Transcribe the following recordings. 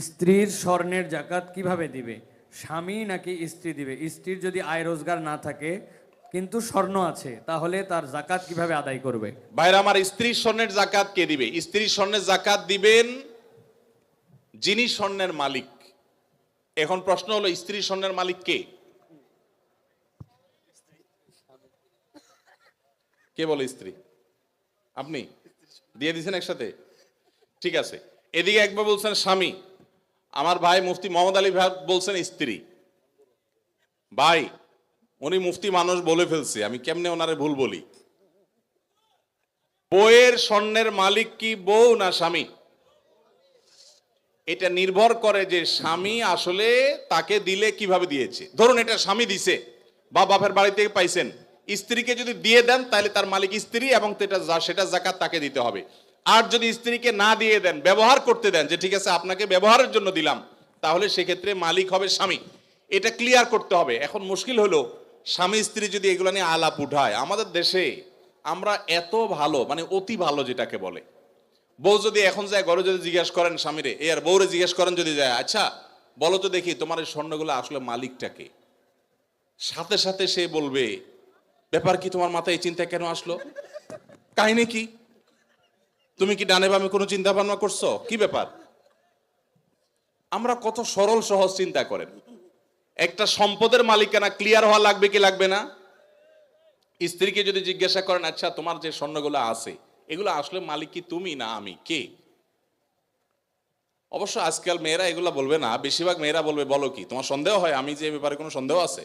স্ত্রীর স্বর্ণের জাকাত কীভাবে দিবে? স্বামী নাকি স্ত্রী দিবে? স্ত্রীর যদি আয় রোজগার না থাকে, কিন্তু স্বর্ণ আছে, তাহলে তার জাকাত কীভাবে আদায় করবে? বাইরে আমার স্ত্রীর স্বর্ণের জাকাত কে দিবে? স্ত্রীর স্বর্ণের জাকাত দিবেন যিনি স্বর্ণের মালিক। এখন প্রশ্ন হলো স্ত্রীর স্বর্ণের মালিক কে? কে বলে স্ত্রী? আপনি? দিয়ে দিয়েছেন একসাথে? ঠিক আছে। এদিকে একবার বলছেন স্বামী। আমার ভাই মুফতি মোহাম্মদ আলী ভাই বলছেন স্ত্রী। ভাই, উনি মুফতি মানুষ বলে ফেলছে, আমি কেমনে ওনারে ভুল বলি? বইয়ের স্বর্ণের মালিক কি বউ না স্বামী? এটা নির্ভর করে যে স্বামী আসলে তাকে দিলে কীভাবে দিয়েছে। ধরুন এটা স্বামী দিছে, বা বাপের বাড়ি থেকে পাইছেন। স্ত্রীকে যদি দিয়ে দেন, তাহলে তার মালিক স্ত্রী এবং সেটা সেটা জাকাত তাকে দিতে হবে। আর যদি স্ত্রীকে না দিয়ে দেন, ব্যবহার করতে দেন, যে ঠিক আছে, আপনাকে ব্যবহারের জন্য দিলাম, তাহলে সেক্ষেত্রে মালিক হবে স্বামী। এটা ক্লিয়ার করতে হবে। এখন মুশকিল হলো, স্বামী স্ত্রী যদি এগুলো নিয়ে আলাপ উঠায়, আমাদের দেশে আমরা এত ভালো মানে অতি ভালো যেটাকে বলে। বউ যদি এখন যায় ঘরে যদি জিজ্ঞেস করেন স্বামীরে, এ আর বউরে জিজ্ঞেস করেন যদি যায় আচ্ছা বলো তো দেখি তোমার এই স্বর্ণগুলো আসলে মালিকটাকে সাথে সাথে সে বলবে, ব্যাপার কি তোমার মাথায় এই চিন্তা কেন আসলো? কাহিনী কি? তুমি কি ডানে বামে কোনো চিন্তা ভাবনা করছ? কি ব্যাপার? আমরা কত সরল, সহজ চিন্তা করেন। একটা সম্পদের মালিকানা ক্লিয়ার হওয়া লাগবে কি লাগবে না? স্ত্রীকে যদি জিজ্ঞাসা করেন আচ্ছা তোমার যে স্বর্ণগুলো আছে, এগুলো আসলে মালিক কি তুমি না আমি? কে? অবশ্য আজকাল মেয়েরা এগুলো বলবে না। বেশিরভাগ মেয়েরা বলবে, বলো কি, তোমার সন্দেহ হয়? আমি যে ব্যাপারে কোনো সন্দেহ আছে?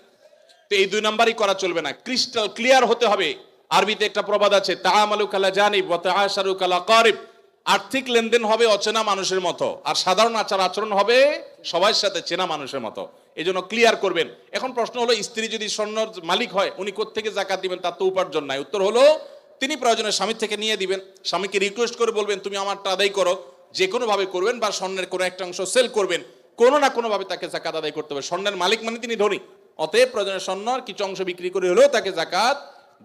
তো এই দুই নাম্বারই করা চলবে না। ক্রিস্টাল ক্লিয়ার হতে হবে। আরবিতে একটা প্রবাদ আছে তাআমালু কালা জানিব ওয়া তাআশারু কালা আর্থিক লেনদেন হবে অচেনা মানুষের মতো। আর সাধারণ আচার আচরণ হবে সবার সাথে চেনা মানুষের মতো। এই জন্য ক্লিয়ার করবেন। এখন প্রশ্ন হলো, স্ত্রী যদি স্বর্ণর মালিক হয়, উনি কোত্থেকে জাকাত দিবেন তার তো উপার্জন নাই। উত্তর হলো, তিনি প্রয়োজনে স্বামীর থেকে নিয়ে দিবেন। স্বামীকে রিকোয়েস্ট করে বলবেন, তুমি আমারটা আদায় করো। যে কোনো ভাবে করবেন বা স্বর্ণের কোনো একটা অংশ সেল করবেন। কোনো না কোনো ভাবে তাকে জাকাত আদায় করতে হবে। স্বর্ণের মালিক মানে তিনি ধনী। অতএব প্রয়োজনে স্বর্ণর কিছু অংশ বিক্রি করে হলেও তাকে জাকাত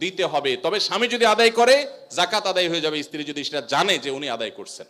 দিতে হবে। তবে স্বামী যদি আদায় করে জাকাত আদায় হয়ে যাবে। স্ত্রী যদি সেটা জানে যে উনি আদায় করছেন।